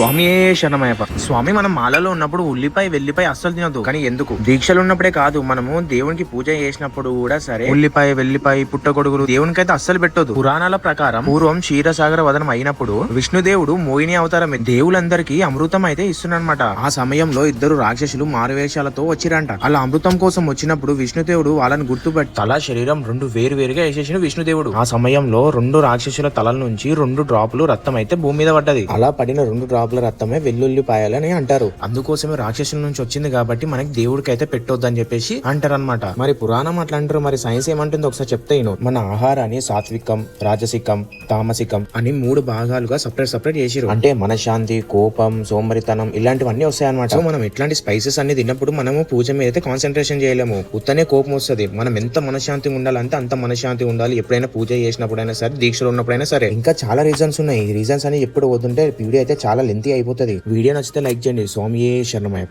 స్వామి శరణమయ్యప్ప. స్వామి మనం మాలలో ఉన్నప్పుడు ఉల్లిపాయ వెల్లిపాయ అస్సలు తినదు కానీ ఎందుకు? దీక్షలు ఉన్నప్పుడే కాదు మనము దేవునికి పూజ చేసినప్పుడు కూడా సరే. ఉల్లిపాయ వెల్లిపాయ పుట్టగొడుగులు దేవునికి అయితే అస్సలు పెట్టదు పురాణాల ప్రకారం పూర్వం క్షీరసాగర వదనం అయినప్పుడు విష్ణుదేవుడు మోహిని అవతారం దేవులందరికీ అమృతం అయితే ఇస్తున్నమాట ఆ సమయంలో ఇద్దరు రాక్షసులు మారువేషాలతో వచ్చిరంట. అలా అమృతం కోసం వచ్చినప్పుడు విష్ణుదేవుడు వాళ్ళని గుర్తుపట్టి తల శరీరం రెండు వేరు వేరుగా వేసేసిన విష్ణుదేవుడు. ఆ సమయంలో రెండు రాక్షసుల తలల నుంచి రెండు డ్రాపులు రక్తం అయితే భూమి మీద పడ్డది. అలా పడిన రెండు డ్రాపుల రక్తమే వెల్లుల్లిపాయలని అంటారు. అందుకోసమే రాక్షసుల నుంచి వచ్చింది కాబట్టి మనకి దేవుడికి అయితే పెట్టొద్దని అని చెప్పేసి అంటారన్నమాట. మరి పురాణం అట్లా అంటారు మరి సైన్స్ ఏమంటుంది? ఒకసారి చెప్తే మన ఆహారాన్ని సాత్వికం రాజసికం తామసికం అని మూడు భాగాలుగా సపరేట్ సపరేట్ చేసిరు అంటే మనశ్శాంతి కోపం సోమరితనం ఇలాంటివన్నీ వస్తాయన్నమాట. సో మనం ఎట్లాంటి స్పైసెస్ అన్ని తిన్నప్పుడు మనము పూజ మీద అయితే కాన్సన్ట్రేషన్ చేయలేము. ఉత్తనే కోపం వస్తుంది. మనం ఎంత మనశ్శాంతి ఉండాలంటే అంత మనశ్శాంతి ఉండాలి. ఎప్పుడైనా పూజ చేసినప్పుడైనా సరే దీక్షలో ఉన్నప్పుడైనా సరే. ఇంకా చాలా రీజన్స్ ఉన్నాయి. ఈ రీజన్స్ అని ఎప్పుడు వద్దుంటే వీడియో అయితే చాలా లెంతీ అయిపోతుంది. వీడియో నచ్చితే లైక్ చేయండి. స్వామియే శరణమయ్య.